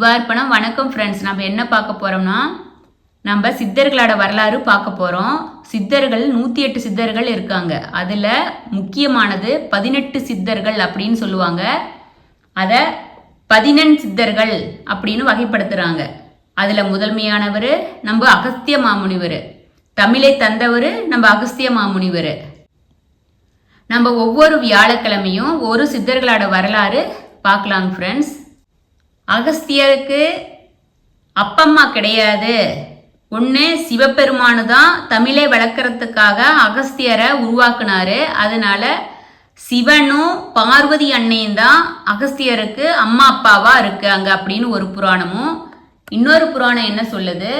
சிவார்ப்பணம். வணக்கம் ஃப்ரெண்ட்ஸ் நம்ம என்ன பார்க்க போகிறோம்னா நம்ம சித்தர்களோட வரலாறு பார்க்க போகிறோம் சித்தர்கள் நூற்றி எட்டு சித்தர்கள் இருக்காங்க. அதில் முக்கியமானது பதினெட்டு சித்தர்கள் அப்படின்னு சொல்லுவாங்க. அதை பதினெண் சித்தர்கள் அப்படின்னு வகைப்படுத்துகிறாங்க அதில் முதன்மையானவர் நம்ம அகஸ்திய மாமுனிவர். தமிழை தந்தவர் நம்ம அகஸ்திய மாமுனிவர். நம்ம ஒவ்வொரு வியாழக்கிழமையும் ஒரு சித்தர்களோட வரலாறு பார்க்கலாங்க ஃப்ரெண்ட்ஸ் அகஸ்தியருக்கு அப்பம்மா கிடையாது. ஒன்று சிவபெருமானு தான் தமிழை வளர்க்குறதுக்காக அகஸ்தியரை உருவாக்குனாரு. அதனால சிவனும் பார்வதி அன்னையும் தான் அகஸ்தியருக்கு அம்மா அப்பாவா இருக்காங்க அப்படின்னு ஒரு புராணமும். இன்னொரு புராணம் என்ன சொல்லுது?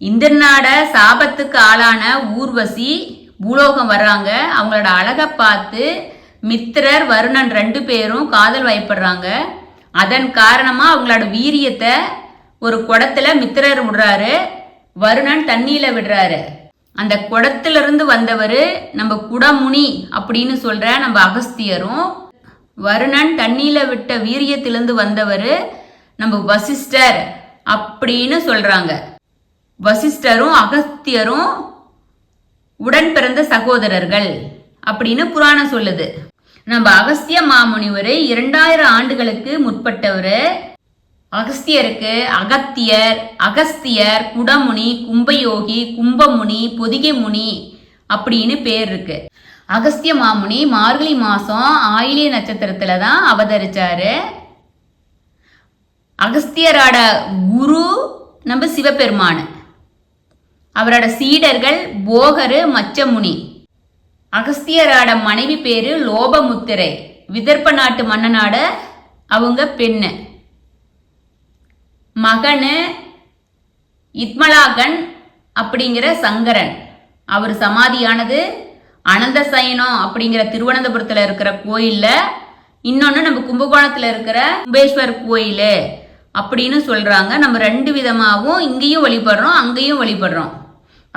இந்திரனாட சாபத்துக்கு ஆளான ஊர்வசி பூலோகம் வர்றாங்க. அவங்களோட அழகை பார்த்து மித்திரர் வருணன் ரெண்டு பேரும் காதல் வயப்படுறாங்க. அதன் காரணமாக அவங்களோட வீரியத்தை ஒரு குடத்துல மித்திரர் விடுறாரு வருணன் தண்ணியில விடுறாரு. அந்த குடத்துல இருந்து வந்தவர் நம்ம குடமுனி அப்படின்னு சொல்ற நம்ம அகஸ்தியரும் வருணன் தண்ணியில விட்ட வீரியத்திலிருந்து வந்தவர் நம்ம வசிஷ்டர் அப்படின்னு சொல்றாங்க. வசிஷ்டரும் அகஸ்தியரும் உடன் பிறந்த சகோதரர்கள் அப்படின்னு புராணம் சொல்லுது. நம்ம அகஸ்திய மாமுனிவர் இரண்டாயிரம் ஆண்டுகளுக்கு முற்பட்டவர். அகஸ்தியருக்கு அகத்தியர் அகஸ்தியர் குடமுனி கும்பயோகி கும்பமுனி பொதிகை முனி அப்படின்னு பேர் இருக்கு. அகஸ்திய மாமுனி மார்கழி மாசம் ஆயிலிய நட்சத்திரத்துல தான் அவதரிச்சாரு. அகஸ்தியரோட குரு நம்ம சிவபெருமான். அவரோட சீடர்கள் போகரு மச்சமுனி. அகஸ்தியராட மனைவி பேரு லோபமுத்திரை. விதர்ப்ப நாட்டு மன்னனாட அவங்க பெண்ணு. மகனு இத்மலாகன் அப்படிங்கிற சங்கரன். அவர் சமாதியானது அனந்த சயனம் அப்படிங்கிற திருவனந்தபுரத்தில் இருக்கிற கோயிலில். இன்னொன்று நம்ம கும்பகோணத்தில் இருக்கிற கும்பேஸ்வர் கோயில் அப்படின்னு சொல்கிறாங்க நம்ம ரெண்டு விதமாகவும் இங்கேயும் வழிபடுறோம் அங்கேயும் வழிபடுறோம்.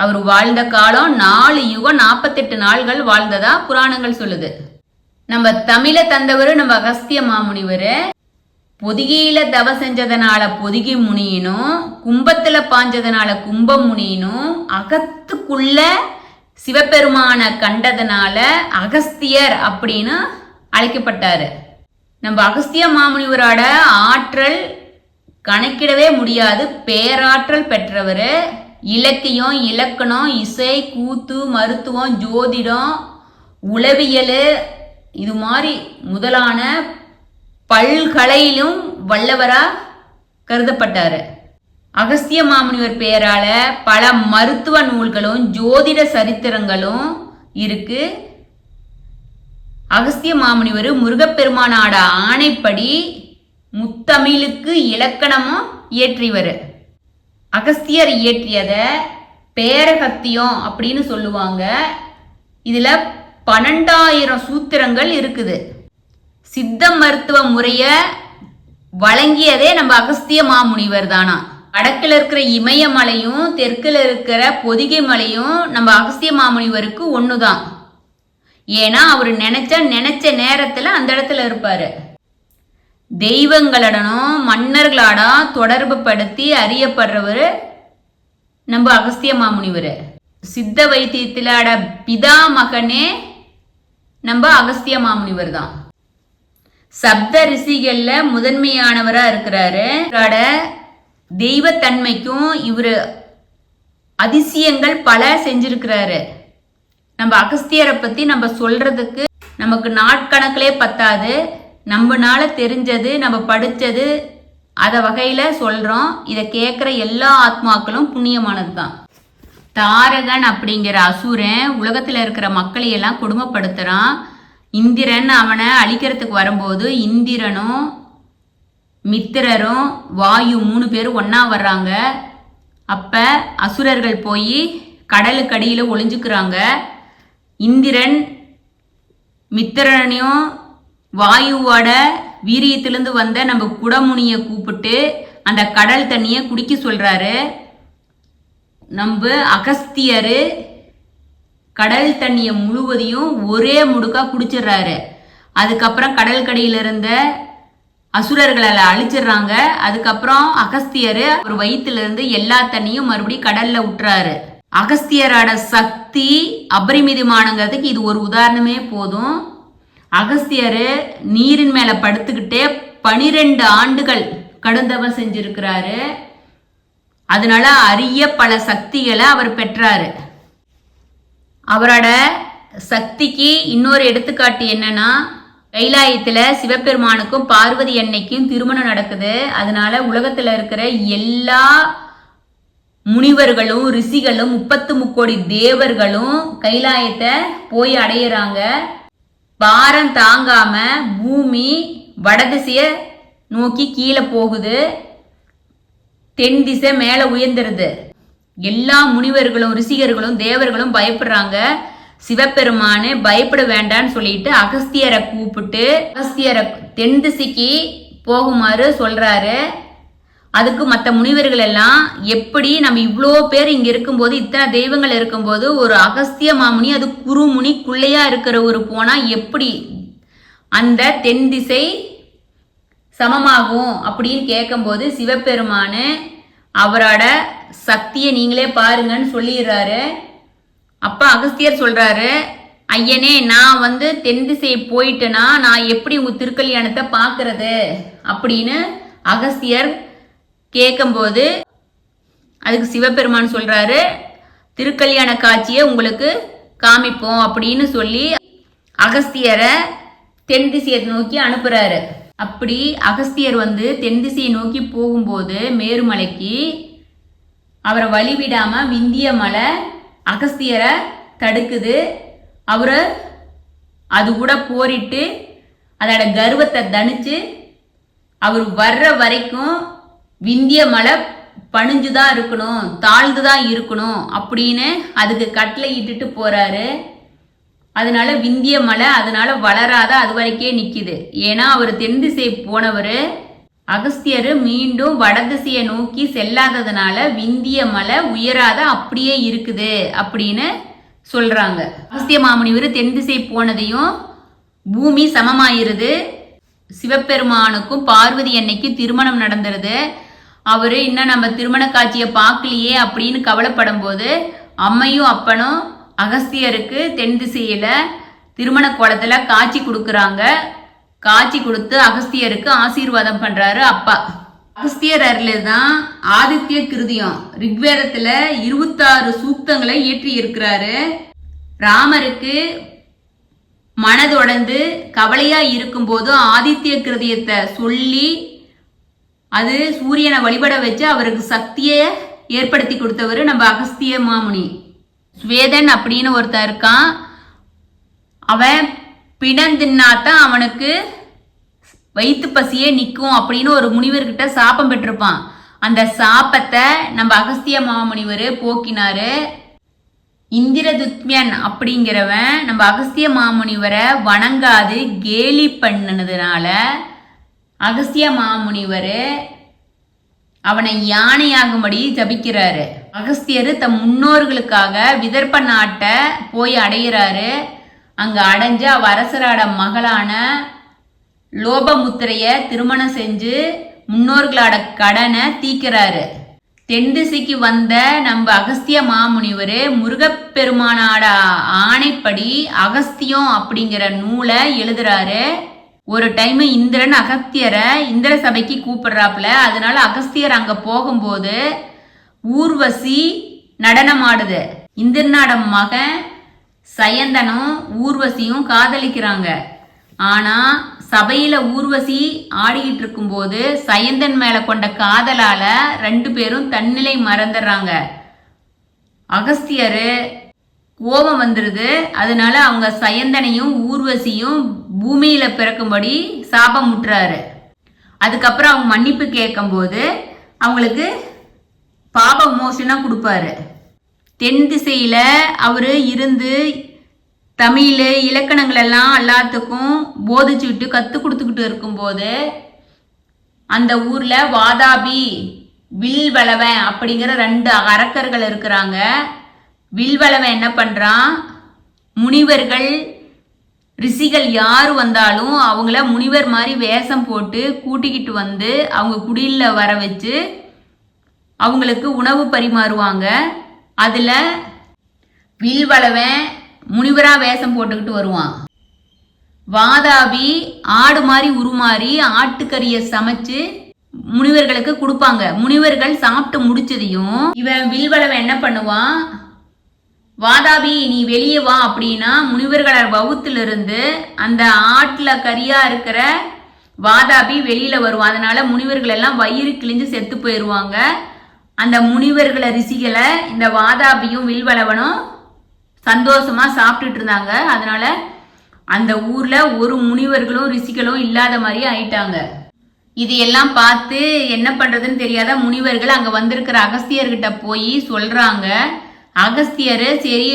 அவர் வாழ்ந்த காலம் நாலு யுகம் நாற்பத்தெட்டு நாள்கள் வாழ்ந்ததா புராணங்கள் சொல்லுது. நம்ம தமிழ தந்தவர் நம்ம அகஸ்திய மாமுனிவர் பொதிகையில தவ செஞ்சதுனால பொதிகை முனியினும் கும்பத்துல பாஞ்சதுனால கும்ப முனியினும் அகத்துக்குள்ள சிவபெருமான கண்டதுனால அகஸ்தியர் அப்படின்னு அழைக்கப்பட்டாரு. நம்ம அகஸ்திய மாமுனிவரோட ஆற்றல் கணக்கிடவே முடியாது பேராற்றல் பெற்றவர் இலக்கியம் இலக்கணம் இசை கூத்து மருத்துவம் ஜோதிடம் உளவியல் இது மாதிரி முதலான பல்கலையிலும் வல்லவராக கருதப்பட்டார். அகஸ்திய மாமுனிவர் பெயரால பல மருத்துவ நூல்களும் ஜோதிட சரித்திரங்களும் இருக்கு. அகஸ்திய மாமுனிவர் முருகப்பெருமானாட ஆணைப்படி முத்தமிழுக்கு இலக்கணமும் இயற்றிவர் அகஸ்தியர் இயற்றியத பேரகத்தியம் அப்படின்னு சொல்லுவாங்க. இதில் பன்னெண்டாயிரம் சூத்திரங்கள் இருக்குது. சித்த மருத்துவ முறையை வழங்கியதே நம்ம அகஸ்திய மாமுனிவர் தானா. வடக்கில் இருக்கிற இமயமலையும் தெற்கில் இருக்கிற பொதிகை மலையும் நம்ம அகஸ்திய மாமுனிவருக்கு தான் ஏன்னா அவர் நினைச்ச நினைச்ச நேரத்தில் அந்த இடத்துல இருப்பாரு. தெய்வங்களுடனும் மன்னர்களாடம் தொடர்பு படுத்தி அறியப்படுறவர் நம்ம அகஸ்திய மாமுனிவர். சித்த வைத்தியத்திலாட பிதா மகனே நம்ம அகஸ்திய மாமுனிவர் தான் சப்த ரிஷிகள்ல முதன்மையானவரா இருக்கிறாரு. இவரோட தெய்வத்தன்மைக்கும் இவர் அதிசயங்கள் பல செஞ்சிருக்கிறாரு. நம்ம அகஸ்தியரை பத்தி நம்ம சொல்றதுக்கு நமக்கு நாட்கணக்கிலே பத்தாது. நம்மனால தெரிஞ்சது நம்ம படித்தது அதை வகையில் சொல்கிறோம் இதை கேட்குற எல்லா ஆத்மாக்களும் புண்ணியமானது தான் தாரகன் அப்படிங்கிற அசுரன் உலகத்தில் இருக்கிற மக்களையெல்லாம் கொடுமைப்படுத்துகிறான் இந்திரன் அவனை அழிக்கிறதுக்கு வரும்போது இந்திரனும் மித்திரரும் வாயு மூணு பேரும் ஒன்றா வர்றாங்க. அப்போ அசுரர்கள் போய் கடலுக்கடியில் ஒளிஞ்சுக்கிறாங்க. இந்திரன் மித்திரனையும் வாயுவோட வீரியத்திலேருந்து வந்த நம்ம குடமுனியை கூப்பிட்டு அந்த கடல் தண்ணியை குடிக்க சொல்கிறாரு நம்ம அகஸ்தியர் கடல் தண்ணியை முழுவதையும் ஒரே முடுக்காக குடிச்சிடுறாரு. அதுக்கப்புறம் கடல் கடையில் இருந்த அசுரர்களை அழிச்சிடுறாங்க. அதுக்கப்புறம் அகஸ்தியர் ஒரு வயிற்றுலேருந்து எல்லா தண்ணியும் மறுபடியும் கடலில் விட்டுறாரு அகஸ்தியரோட சக்தி அபரிமிதமானங்கிறதுக்கு இது ஒரு உதாரணமே போதும். அகஸ்தியர் நீரின் மேல படுத்துக்கிட்டே பனிரெண்டு ஆண்டுகள் கடுந்தவம் செஞ்சிருக்கிறாரு. அதனால அரிய பல சக்திகளை அவர் பெற்றாரு. அவரோட சக்திக்கு இன்னொரு எடுத்துக்காட்டு என்னன்னா கைலாயத்துல சிவபெருமானுக்கும் பார்வதி அன்னைக்கும் திருமணம் நடக்குது. அதனால உலகத்துல இருக்கிற எல்லா முனிவர்களும் ரிஷிகளும் முப்பத்து முக்கோடி தேவர்களும் கைலாயத்தை போய் அடையிறாங்க. பாரம் தாங்காம பூமி வடதிசைய நோக்கி கீழே போகுது. தென் திசை மேலே உயர்ந்துருது. எல்லா முனிவர்களும் ரிஷிகர்களும் தேவர்களும் பயப்படுறாங்க. சிவபெருமானு பயப்பட வேண்டான்னு சொல்லிட்டு அகஸ்தியரை கூப்பிட்டு அகஸ்தியரை தென் திசைக்கு போகுமாறு சொல்றாரு. அதுக்கு மற்ற முனிவர்கள் எல்லாம் எப்படி நம்ம இவ்வளோ பேர் இங்க இருக்கும்போது இத்தனை தெய்வங்கள் இருக்கும்போது ஒரு அகஸ்திய மாமுனி அது குருமுனி குள்ளையா இருக்கிற ஒரு போனா எப்படி அந்த தென் திசை சமமாகும் அப்படின்னு கேட்கும்போது சிவபெருமானு அவரோட சக்தியை நீங்களே பாருங்கன்னு சொல்லிடுறாரு. அப்பா அகஸ்தியர் சொல்றாரு ஐயனே நான் வந்து தென் திசை போயிட்டேன்னா நான் எப்படி உங்க திருக்கல்யாணத்தை பார்க்கறது? அப்படின்னு அகஸ்தியர் கேட்கும்போது அதுக்கு சிவபெருமான் சொல்றாரு திருக்கல்யாண காட்சியை உங்களுக்கு காமிப்போம் அப்படின்னு சொல்லி அகஸ்தியரை தென் திசையை நோக்கி அனுப்புறாரு. அப்படி அகஸ்தியர் வந்து தென் திசையை நோக்கி போகும்போது மேருமலைக்கு அவரை வழிவிடாம விந்திய மலை அகஸ்தியரை தடுக்குது. அவரை அது கூட போரிட்டு அதோட கர்வத்தை தணிச்சு அவர் வர்ற வரைக்கும் விந்திய மலை பணிஞ்சுதான் இருக்கணும் தாழ்ந்து தான் இருக்கணும் அப்படின்னு அதுக்கு கட்டளை இட்டுட்டு போறாரு. அதனால விந்திய மலை அதனால வளராத அது வரைக்கே நிக்குது. ஏன்னா அவர் தென் திசை போனவர் அகஸ்தியர் மீண்டும் வடதிசையை நோக்கி செல்லாததுனால விந்திய மலை உயராத அப்படியே இருக்குது அப்படின்னு சொல்றாங்க. அகஸ்திய மாமுனிவர் தென் திசை போனதையும் பூமி சமமாயிருது. சிவபெருமானுக்கும் பார்வதி அன்னைக்கும் திருமணம் நடந்துருது. அவரு இன்னும் நம்ம திருமண காட்சியை பார்க்கலையே அப்படின்னு கவலைப்படும் போது அம்மையும் அப்பனும் அகஸ்தியருக்கு தென் திசையில திருமண கோலத்துல காட்சி கொடுக்குறாங்க. காட்சி கொடுத்து அகஸ்தியருக்கு ஆசீர்வாதம் பண்றாரு அப்பா. அகஸ்தியர் அருள் தான் ஆதித்ய கிருதியம் ரிக்வேதத்துல இருபத்தாறு சூக்தங்களை இயற்றி இருக்கிறாரு ராமருக்கு மனதொடர்ந்து கவலையா இருக்கும்போது ஆதித்ய கிருதியத்தை சொல்லி அது சூரியனை வழிபட வச்சு அவருக்கு சக்தியை ஏற்படுத்தி கொடுத்தவர் நம்ம அகஸ்திய மாமுனி. ஸ்வேதன் அப்படின்னு ஒருத்தன் இருக்கான். அவன் பிணந்தின்னாத்தான் அவனுக்கு வயிற்று பசியே நிற்கும் அப்படின்னு ஒரு முனிவர்கிட்ட சாப்பம் பெற்றிருப்பான். அந்த சாப்பத்தை நம்ம அகஸ்திய மாமுனிவர் போக்கினாரு. இந்திரதுத்மியன் அப்படிங்கிறவன் நம்ம அகஸ்திய மாமுனிவரை வணங்காது கேலி பண்ணினதுனால அகஸ்திய மாமுனிவர் அவனை யானையாகும்படி ஜபிக்கிறாரு. அகஸ்தியர் தம் முன்னோர்களுக்காக விதர்ப்ப நாட்டை போய் அடைகிறாரு. அங்க அடைஞ்சு அவ அரசரோட மகளான லோபமுத்திரைய திருமணம் செஞ்சு முன்னோர்களோட கடனை தீக்கிறாரு. தென் திசைக்கு வந்த நம்ம அகஸ்திய மாமுனிவர் முருகப்பெருமானாட ஆணைப்படி அகஸ்தியம் அப்படிங்கிற நூலை எழுதுறாரு. ஒரு டைம் இந்திரன் அகஸ்தியரை இந்திர சபைக்கு கூப்பிடுறாப்புல. அதனால அகஸ்தியர் அங்க போகும்போது ஊர்வசி நடனமாடுது. இந்திரனோட மகன் சயந்தனும் ஊர்வசியும் காதலிக்கிறாங்க. ஆனா சபையில ஊர்வசி ஆடிக்கிட்டு இருக்கும்போது சயந்தன் மேல கொண்ட காதலால ரெண்டு பேரும் தன்னிலை மறந்துடுறாங்க. அகஸ்தியர் ஓவம் வந்துடுது அதனால அவங்க சயந்தனையும் ஊர்வசியும் பூமியில பிறக்கும்படி சாபம் முட்டுறாரு. அதுக்கப்புறம் அவங்க மன்னிப்பு கேட்கும்போது அவங்களுக்கு பாப மோஷனாக கொடுப்பாரு. தென் திசையில அவரு இருந்து தமிழ் இலக்கணங்கள் எல்லாம் எல்லாத்துக்கும் போதிச்சுக்கிட்டு கற்றுக் கொடுத்துக்கிட்டு இருக்கும்போது அந்த ஊரில் வாதாபி வில் வளவன் அப்படிங்கிற ரெண்டு அரக்கர்கள் இருக்கிறாங்க. வில்வளவன் என்ன பண்ணுறான் முனிவர்கள் ரிஷிகள் யார் வந்தாலும் அவங்கள முனிவர் மாதிரி வேஷம் போட்டு கூட்டிக்கிட்டு வந்து அவங்க குடியில் வர வச்சு அவங்களுக்கு உணவு பரிமாறுவாங்க. அதில் வில்வளவன் முனிவராக வேஷம் போட்டுக்கிட்டு வருவான். வாதாபி ஆடு மாதிரி உருமாறி ஆட்டுக்கறியை சமைச்சு முனிவர்களுக்கு கொடுப்பாங்க. முனிவர்கள் சாப்பிட்டு முடிச்சதையும் இவன் வில்வளவன் என்ன பண்ணுவான்? வாதாபி நீ வெளியே வா அப்படின்னா முனிவர்கள வகுத்திலிருந்து அந்த ஆட்டில் கரியா இருக்கிற வாதாபி வெளியில வருவான். அதனால முனிவர்கள் எல்லாம் வயிறு கிழிஞ்சு செத்து போயிடுவாங்க அந்த முனிவர்களை ரிஷிகளை இந்த வாதாபியும் வில்வளவனும் சந்தோஷமா சாப்பிட்டுட்டு இருந்தாங்க. அதனால அந்த ஊர்ல ஒரு முனிவர்களும் ரிஷிகளும் இல்லாத மாதிரி ஆயிட்டாங்க. இது எல்லாம் பார்த்து என்ன பண்றதுன்னு தெரியாத முனிவர்கள் அங்க வந்திருக்கிற அகஸ்தியர்கிட்ட போய் சொல்றாங்க. அகஸ்தியர் சரி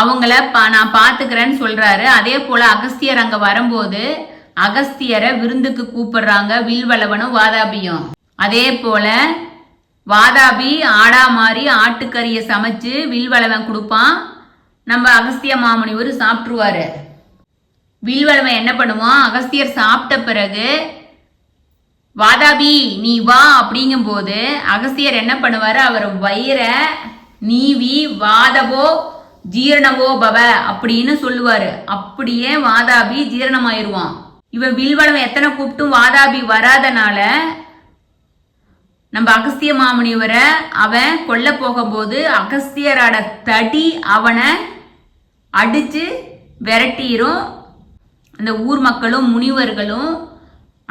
அவங்கள பா நான் பார்த்துக்கிறேன்னு சொல்றாரு. அதே போல அகஸ்தியர் அங்க வரும்போது அகஸ்தியரை விருந்துக்கு கூப்பிடுறாங்க வில்வளவனும் வாதாபியும். அதே போல வாதாபி ஆடா மாறி ஆட்டுக்கறியை சமைச்சு வில்வளவன் கொடுப்பான். நம்ம அகஸ்திய மாமுனிவர் சாப்பிட்ருவாரு வில்வளவன் என்ன பண்ணுவான்? அகஸ்தியர் சாப்பிட்ட பிறகு வாதாபி நீ வா அப்படிங்கும்போது அகஸ்தியர் என்ன பண்ணுவார்? அவர் வயிறை நீவி வாதவோ ஜீரணவோ பவ அப்படின்னு சொல்லுவாரு. அப்படியே வாதாபி ஜீரணமாயிருவான். இவன் வில்வளவன் எத்தனை கூப்பிட்டும் வாதாபி வராதனால நம்ம அகஸ்திய மாமுனிவரை அவன் கொல்ல போகும்போது அகஸ்தியரோட தடி அவனை அடிச்சு விரட்டிரும். அந்த ஊர் மக்களும் முனிவர்களும்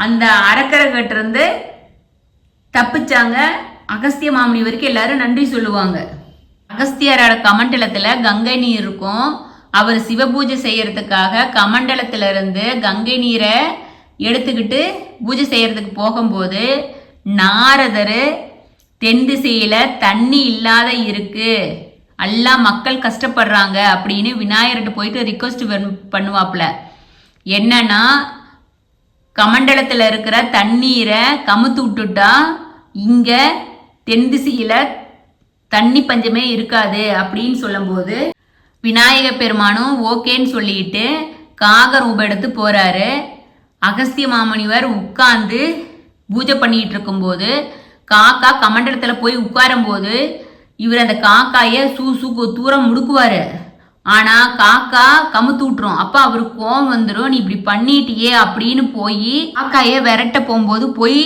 அந்த அரக்கரகிட்ட இருந்து தப்பிச்சாங்க. அகஸ்திய மாமுனிவருக்கு எல்லாரும் நன்றி சொல்லுவாங்க. அகஸ்தியரோட கமண்டலத்துல கங்கை நீர் இருக்கும். அவர் சிவபூஜை செய்யறதுக்காக கமண்டலத்துல இருந்து கங்கை நீரை எடுத்துக்கிட்டு பூஜை செய்யறதுக்கு போகும்போது நாரதர் தென் திசையில தண்ணி இல்லாத இருக்கு. எல்லாம் மக்கள் கஷ்டப்படுறாங்க அப்படின்னு விநாயகர்கிட்ட போயிட்டு ரிக்வஸ்ட் பண்ணுவாப்ல என்னன்னா கமண்டலத்தில் இருக்கிற தண்ணீரை கமுத்து விட்டுட்டா இங்க தென் திசையில தண்ணி பஞ்சமே இருக்காது அப்படின்னு சொல்லும்போது விநாயக பெருமானும் ஓகேன்னு சொல்லிட்டு காக ரூபம் எடுத்து போறாரு. அகஸ்திய மாமுனிவர் உட்கார்ந்து பூஜை பண்ணிட்டு இருக்கும்போது காக்கா கமண்டலத்துல போய் உட்காரும் போது இவர் அந்த காக்காய சூ சூ தூரம் முடுக்குவாரு. ஆனா காக்கா கமுத்து விட்டுரும் அப்ப அவருக்கு கோவம் வந்துடும் நீ இப்படி பண்ணிட்டியே அப்படின்னு போய் காக்காய விரட்ட போகும்போது போய்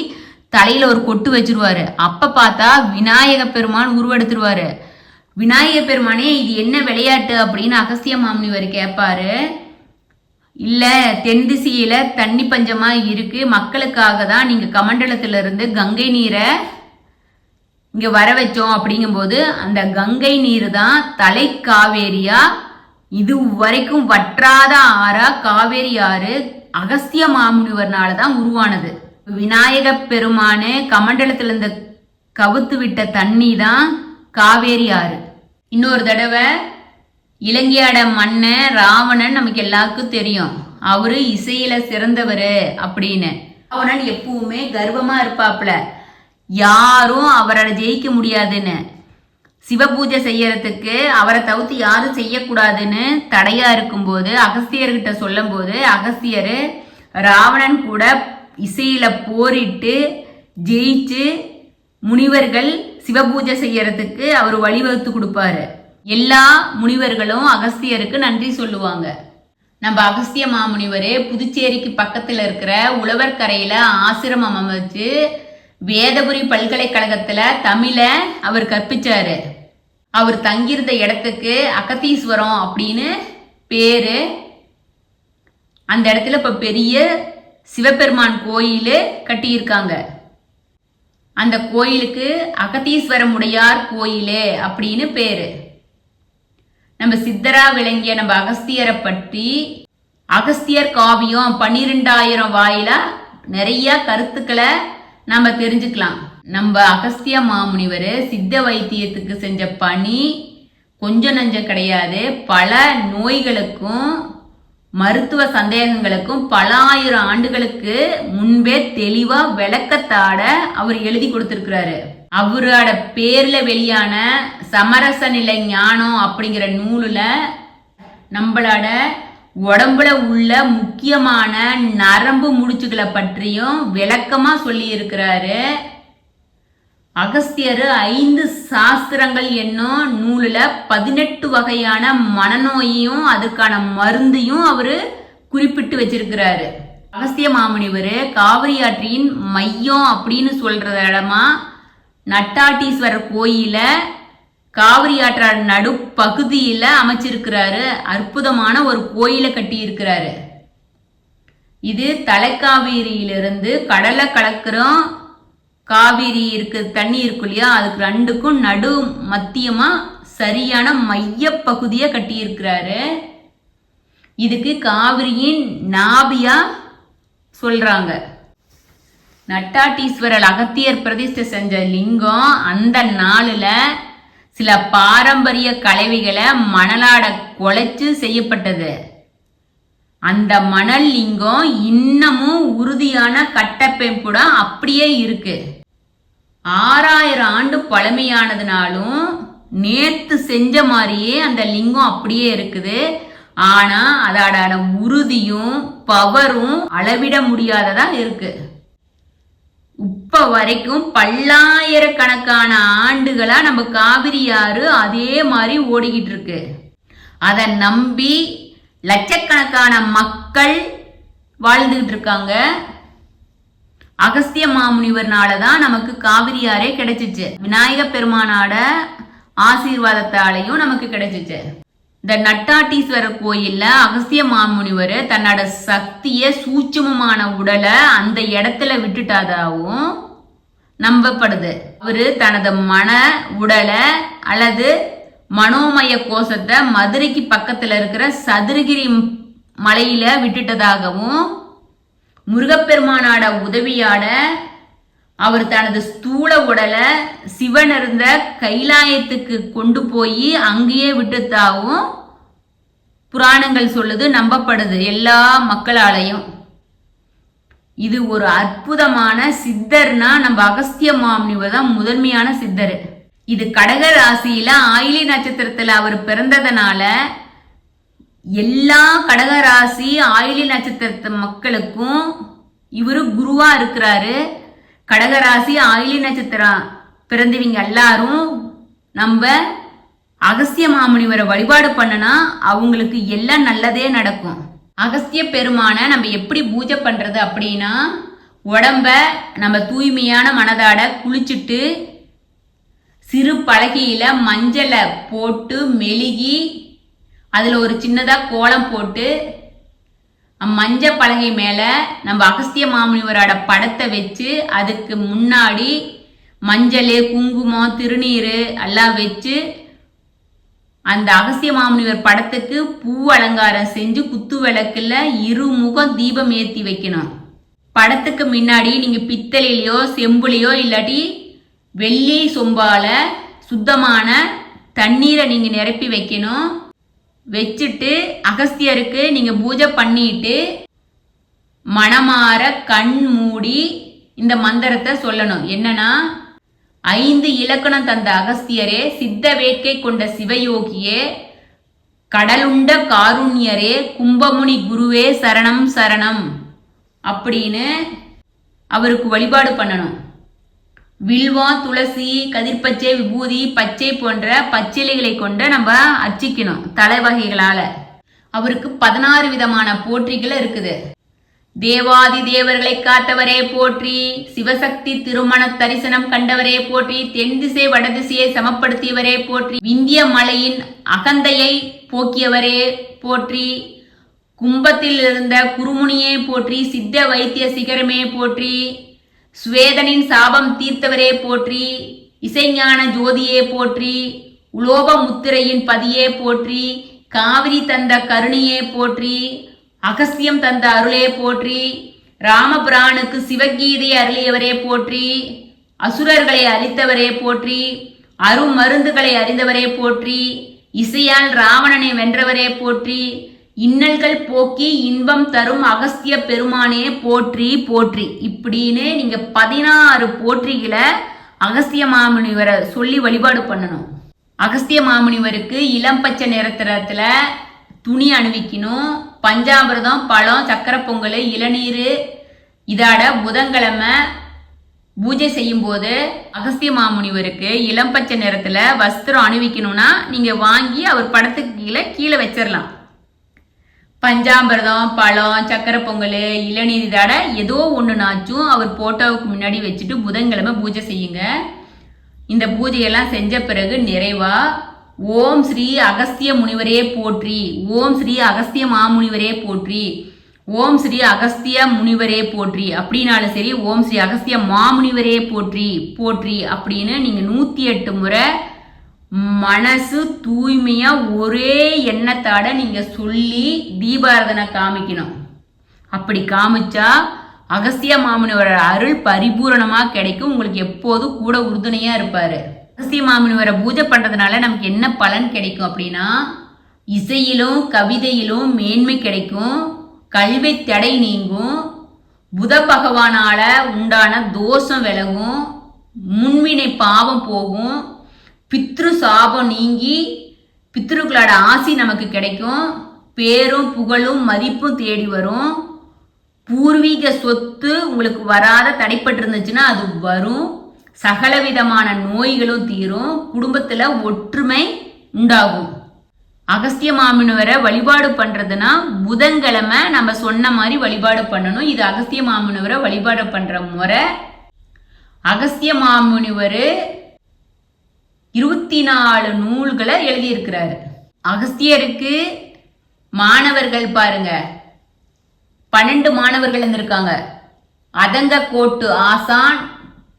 தலையில ஒரு கொட்டு வச்சிருவாரு. அப்ப பார்த்தா விநாயக பெருமான் உருவெடுத்துருவாரு. விநாயக பெருமானே இது என்ன விளையாட்டு அப்படின்னு அகஸ்திய மாமுனிவர் கேட்பாரு இல்ல தென் திசையில தண்ணி பஞ்சமா இருக்கு. மக்களுக்காக தான் நீங்க கமண்டலத்துல இருந்து கங்கை நீரை இங்க வர வச்சோம் அப்படிங்கும்போது அந்த கங்கை நீர் தான் தலை காவேரியா இது வரைக்கும் வற்றாத ஆறா காவேரி ஆறு அகஸ்திய மாமுனிவர்னால தான் உருவானது. விநாயக பெருமானு கமண்டலத்துல இருந்த கவுத்து விட்ட தண்ணி தான் காவேரி ஆறு. இன்னொரு தடவை இலங்கையாட மன்னன் ராவணன் நமக்கு எல்லாருக்கும் தெரியும். அவரு இசையில சிறந்தவர் அப்படின்னு. ராவணன் எப்பவுமே கர்வமா இருப்பாப்ல யாரும் அவரை ஜெயிக்க முடியாதுன்னு. சிவபூஜை செய்யறதுக்கு அவரை தவிர்த்து யாரும் செய்யக்கூடாதுன்னு தடையா இருக்கும்போது அகஸ்தியர்கிட்ட சொல்லும் போது அகஸ்தியர் ராவணன் கூட இசையில் போரிட்டு ஜெயிச்சு முனிவர்கள் சிவபூஜை செய்யறதுக்கு அவர் வழிவகுத்து கொடுப்பாரு. எல்லா முனிவர்களும் அகஸ்தியருக்கு நன்றி சொல்லுவாங்க. நம்ம அகஸ்திய மாமுனிவர் புதுச்சேரிக்கு பக்கத்தில் இருக்கிற உழவர் கரையில் ஆசிரமம் அமைச்சு வேதபுரி பல்கலைக்கழகத்தில் தமிழை அவர் கற்பிச்சாரு. அவர் தங்கியிருந்த இடத்துக்கு அகத்தீஸ்வரம் அப்படின்னு பேரு. அந்த இடத்துல இப்போ பெரிய சிவபெருமான் கோயில் கட்டியிருக்காங்க. அந்த கோயிலுக்கு அகத்தீஸ்வரமுடையார் கோயில் அப்படின்னு பேரு. நம்ம சித்தரா விளங்கிய நம்ம அகஸ்தியரை பற்றி அகஸ்தியர் காவியம் பன்னிரெண்டாயிரம் வாயிலா நிறைய கருத்துக்களை நம்ம தெரிஞ்சுக்கலாம். நம்ம அகஸ்திய மாமுனிவர் சித்த வைத்தியத்துக்கு செஞ்ச பணி கொஞ்சம் நஞ்சம் கிடையாது. பல நோய்களுக்கும் மருத்துவ சந்தேகங்களுக்கும் பல ஆயிரம் ஆண்டுகளுக்கு முன்பே தெளிவா விளக்கத்தாட அவர் எழுதி கொடுத்திருக்கிறாரு. அவரோட பேர்ல வெளியான சமரச நிலை ஞானம் அப்படிங்கிற நூலுல நம்மளோட உடம்புல உள்ள முக்கியமான நரம்பு முடிச்சுகளை பற்றியும் விளக்கமா சொல்லி இருக்கிறாரு அகஸ்தியர் ஐந்து சாஸ்திரங்கள் என்னும் நூலில் பதினெட்டு வகையான மனநோயையும் அதுக்கான மருந்தையும் அவர் குறிப்பிட்டு வச்சிருக்கிறாரு. அகஸ்திய மாமுனிவர் காவிரி ஆற்றின் மையம் அப்படின்னு சொல்கிற இடமா நட்டாட்டீஸ்வரர் கோயில காவிரி ஆற்றார் நடுப்பகுதியில் அமைச்சிருக்கிறாரு. அற்புதமான ஒரு கோயிலை கட்டியிருக்கிறாரு. இது தலைக்காவிரியிலிருந்து கடலை கலக்கிறோம் காவிரி இருக்கு தண்ணி இருக்கு இல்லையா? அதுக்கு ரெண்டுக்கும் நடு மத்தியமா சரியான மைய பகுதியை கட்டியிருக்கிறாரு. இதுக்கு காவிரியின் நாபியா சொல்றாங்க. நட்டாட்டீஸ்வரர் அகத்தியர் பிரதிஷ்டை செஞ்ச லிங்கம் அந்த நாளில் சில பாரம்பரிய கலவைகளை மணலாட குலைச்சு செய்யப்பட்டது. அந்த மணல் லிங்கம் இன்னமும் உறுதியான கட்டமைப்புட அப்படியே இருக்கு. ஆறாயிரம் ஆண்டு பழமையானதுனாலும் நேத்து செஞ்ச மாதிரியே அந்த லிங்கம் அப்படியே இருக்குது. ஆனா அதோட உறுதியும் பவரும் அளவிட முடியாததா இருக்கு. இப்ப வரைக்கும் பல்லாயிரக்கணக்கான ஆண்டுகளா நம்ம காவிரி ஆறு அதே மாதிரி ஓடிக்கிட்டு இருக்கு. அதை நம்பி லட்சக்கணக்கான மக்கள் வாழ்ந்துகிட்டு இருக்காங்க அகஸ்திய மாமுனிவர்னால தான் நமக்கு காவிரியாரே கிடைச்சிச்சு. விநாயக பெருமானாட ஆசீர்வாதத்தாலையும் நமக்கு கிடைச்சிச்சு. இந்த நட்டாட்டீஸ்வரர் கோயில்ல அகஸ்திய மாமுனிவர் தன்னோட சக்திய சூட்சமமான உடலை அந்த இடத்துல விட்டுட்டாதாவும் நம்பப்படுது. அவரு தனது மன உடலை அல்லது மனோமய கோஷத்தை மதுரைக்கு பக்கத்துல இருக்கிற சதுரகிரி மலையில விட்டுட்டதாகவும் முருகப்பெருமானாட உதவியாட அவர் தனது ஸ்தூல உடலை சிவன் இருந்த கைலாயத்துக்கு கொண்டு போய் அங்கேயே விட்டுத்தாவும் புராணங்கள் சொல்லுது நம்பப்படுது எல்லா மக்களாலையும். இது ஒரு அற்புதமான சித்தர்னா நம்ம அகஸ்திய மாமுனிவர் தான் முதன்மையான சித்தர். இது கடக ராசியில ஆயிலி நட்சத்திரத்துல அவர் பிறந்ததுனால எல்லா கடக ராசி ஆயிலி நட்சத்திரத்து மக்களுக்கும் இவரு குருவா இருக்கிறாரு. கடகராசி ஆயிலி நட்சத்திரம் பிறந்தவங்க எல்லாரும் நம்ம அகஸ்திய மாமுனிவரை வழிபாடு பண்ணனா அவங்களுக்கு எல்லாம் நல்லதே நடக்கும். அகஸ்திய பெருமானை நம்ம எப்படி பூஜை பண்றது அப்படின்னா உடம்ப நம்ம தூய்மையான மனதாட குளிச்சுட்டு சிறு பலகையில மஞ்சளை போட்டு மெழுகி அதில் ஒரு சின்னதாக கோலம் போட்டு மஞ்ச பலகை மேலே நம்ம அகஸ்திய மாமுனிவரோட படத்தை வச்சு அதுக்கு முன்னாடி மஞ்சள் குங்குமம் திருநீர் எல்லாம் வச்சு அந்த அகஸ்திய மாமுனிவர் படத்துக்கு பூ அலங்காரம் செஞ்சு குத்து விளக்குல இருமுகம் தீபம் ஏற்றி வைக்கணும். படத்துக்கு முன்னாடி நீங்கள் பித்தளையிலையோ செம்புலையோ இல்லாட்டி வெள்ளி சொம்பால சுத்தமான தண்ணீரை நீங்கள் நிரப்பி வைக்கணும். வச்சுட்டு அகஸ்தியருக்கு நீங்கள் பூஜை பண்ணிட்டு மனமாற கண் மூடி இந்த மந்திரத்தை சொல்லணும். என்னன்னா ஐந்து இலக்கணம் தந்த அகஸ்தியரே சித்த வேட்கை கொண்ட சிவயோகியே கடலுண்ட காருண்யரே கும்பமுனி குருவே சரணம் சரணம் அப்படின்னு அவருக்கு வழிபாடு பண்ணணும். வில்வா துளசி கதிர்பச்சை விபூதி பச்சை போன்ற பச்சிலைகளை கொண்டு நம்ம அர்ச்சிக்கணும் தலை வகைகளால. அவருக்கு பதினாறு விதமான போற்றிகள் இருக்குது. தேவாதி தேவர்களை காத்தவரே போற்றி சிவசக்தி திருமண தரிசனம் கண்டவரே போற்றி தென் திசை வடதிசையை சமப்படுத்தியவரே போற்றி விந்திய மலையின் அகந்தையை போக்கியவரே போற்றி கும்பத்தில் இருந்த குருமுனியை போற்றி சித்த வைத்திய சிகரமே போற்றி சுவேதனின் சாபம் தீர்த்தவரே போற்றி இசைஞான ஜோதியே போற்றி உலோப முத்திரையின் பதியே போற்றி காவிரி தந்த கருணையே போற்றி அகஸ்தியம் தந்த அருளே போற்றி ராமபிரானுக்கு சிவகீதை அருளியவரே போற்றி அசுரர்களை அழித்தவரே போற்றி அருமருந்துகளை அறிந்தவரே போற்றி இசையால் ராவணனை வென்றவரே போற்றி இன்னல்கள் போக்கி இன்பம் தரும் அகஸ்திய பெருமானே போற்றி போற்றி. இப்படின்னு நீங்க பதினாறு போற்றிகளை அகஸ்திய மாமுனிவரை சொல்லி வழிபாடு பண்ணணும். அகஸ்திய மாமுனிவருக்கு இளம் பச்சை நிறத்துல துணி அணிவிக்கணும். பஞ்சாமிரதம் பழம் சக்கரை பொங்கல் இளநீர் இதாட புதன்கிழமை பூஜை செய்யும்போது அகஸ்திய மாமுனிவருக்கு இளம் பச்சை நிறத்துல வஸ்திரம் அணிவிக்கணும்னா நீங்க வாங்கி அவர் படத்துக்கு கீழே கீழே வச்சிடலாம் பஞ்சாமிரதம் பழம் சக்கரை பொங்கல் இளநீர் தடை ஏதோ ஒன்றுனாச்சும் அவர் போட்டோவுக்கு முன்னாடி வச்சுட்டு புதன்கிழமை பூஜை செய்யுங்க. இந்த பூஜையெல்லாம் செஞ்ச பிறகு நிறைவா ஓம் ஸ்ரீ அகஸ்திய முனிவரே போற்றி ஓம் ஸ்ரீ அகஸ்திய மாமுனிவரே போற்றி ஓம் ஸ்ரீ அகஸ்திய முனிவரே போற்றி அப்படின்னாலும் சரி ஓம் ஸ்ரீ அகஸ்திய மாமுனிவரே போற்றி போற்றி அப்படின்னு நீங்கள் நூற்றி எட்டு முறை மனசு தூய்மையா ஒரே எண்ணத்தாட நீங்க சொல்லி தீபாரதனை காமிக்கணும். அப்படி காமிச்சா அகஸ்திய மாமுனிவர் அருள் பரிபூரணமா கிடைக்கும். உங்களுக்கு எப்போதும் கூட உறுதுணையா இருப்பாரு. அகஸ்திய மாமுனிவரை பூஜை பண்றதுனால நமக்கு என்ன பலன் கிடைக்கும் அப்படின்னா இசையிலும் கவிதையிலும் மேன்மை கிடைக்கும். கல்வி தடை நீங்கும். புத பகவானால உண்டான தோஷம் விலகும். முன்வினை பாவம் போகும். பித்ரு சாபம் நீங்கி பித்ருக்களோட ஆசி நமக்கு கிடைக்கும். பேரும் புகழும் மதிப்பும் தேடி வரும். பூர்வீக சொத்து உங்களுக்கு வராத தடைப்பட்டு இருந்துச்சுன்னா அது வரும். சகலவிதமான நோய்களும் தீரும். குடும்பத்தில் ஒற்றுமை உண்டாகும். அகஸ்திய மாமுனிவரை வழிபாடு பண்ணுறதுன்னா புதன்கிழமை நம்ம சொன்ன மாதிரி வழிபாடு பண்ணணும். இது அகஸ்திய மாமுனிவரை வழிபாடு பண்ணுற முறை. அகஸ்திய மாமுனிவர் இருபத்தி நாலு நூல்களை எழுதியிருக்கிறாரு. அகஸ்தியருக்கு மாணவர்கள் பாருங்க. பன்னெண்டு மாணவர்கள் இருந்திருக்காங்க. அதங்க கோட்டு ஆசான்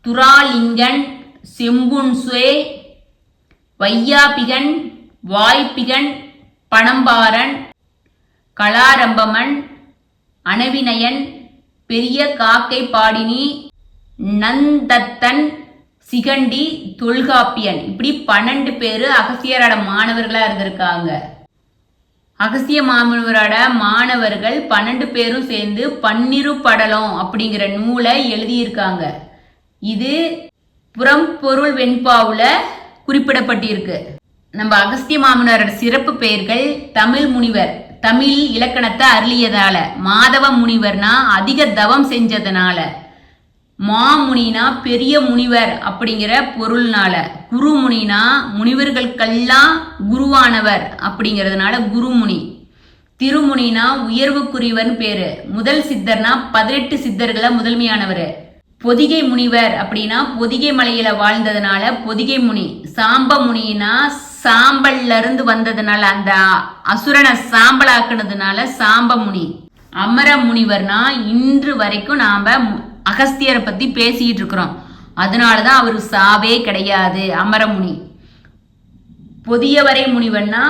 துராலிங்கன் செம்புன்சுவே வையாபிகன் வாய்ப்பிகன் பணம்பாரன் கலாரம்பமன் அனவினயன் பெரிய காக்கை பாடினி நந்தத்தன் சிகண்டி தொல்காப்பியன். இப்படி பன்னெண்டு பேர் அகசியரோட மாணவர்களாக இருந்திருக்காங்க. அகசிய மாமனவரோட மாணவர்கள் பன்னெண்டு பேரும் சேர்ந்து பன்னிரு படலம் அப்படிங்கிற நூலை எழுதியிருக்காங்க. இது புறம்பொருள் வெண்பாவில் குறிப்பிடப்பட்டிருக்கு. நம்ம அகஸ்திய மாமனரோட சிறப்பு பெயர்கள் தமிழ் முனிவர் தமிழ் இலக்கணத்தை அருளியதால மாதவ முனிவர்னா அதிக தவம் செஞ்சதுனால. மாமுனினா பெரிய முனிவர் அப்படிங்கிற பொருள்னால. குருமுனினா முனிவர்களுக்கெல்லாம் குருவானவர் அப்படிங்கிறதுனால குருமுனி. திருமுனினா உயர்வுக்குரியவன் பேரு. முதல் சித்தர்னா பதினெட்டு சித்தர்களை முதன்மையானவர். பொதிகை முனிவர் அப்படின்னா பொதிகை மலையில வாழ்ந்ததுனால பொதிகை முனி. சாம்ப முனினா சாம்பல்ல இருந்து வந்ததுனால அந்த அசுரனை சாம்பலாக்குனதுனால சாம்ப முனி. அமர முனிவர்னா இன்று வரைக்கும் நாம அகஸ்தியரை பத்தி பேசிட்டு இருக்கிறோம். அதனாலதான் அவருக்கு சாவே கிடையாது அமரமுனி. பொதியவரை முனிவன்னா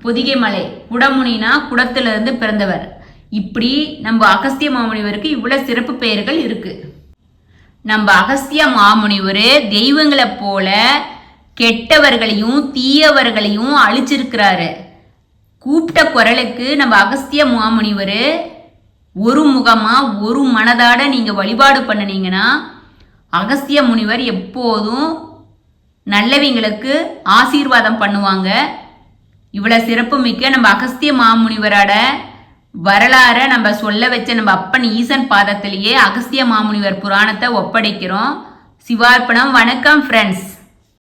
பொதிகை மலை குடமுனினா குடத்துல இருந்து பிறந்தவர். இப்படி நம்ம அகஸ்திய மாமுனிவருக்கு இவ்வளவு சிறப்பு பெயர்கள் இருக்கு. நம்ம அகஸ்திய மாமுனிவர் தெய்வங்களை போல கெட்டவர்களையும் தீயவர்களையும் அழிச்சிருக்கிறாரு. கூப்பிட்ட குரலுக்கு நம்ம அகஸ்திய மாமுனிவர் ஒரு முகமா ஒரு மனதாட நீங்க வழிபாடு பண்ணினீங்கன்னா அகஸ்திய முனிவர் எப்போதும் நல்லவங்களுக்கு ஆசீர்வாதம் பண்ணுவாங்க. இவ்வளவு சிறப்பு மிக்க நம்ம அகஸ்திய மாமுனிவரோட வரலாற நம்ம சொல்ல வச்ச நம்ம அப்பன் ஈசன் பாதத்திலேயே அகஸ்திய மாமுனிவர் புராணத்தை ஒப்படைக்கிறோம். சிவார்ப்பணம். வணக்கம் ஃப்ரெண்ட்ஸ்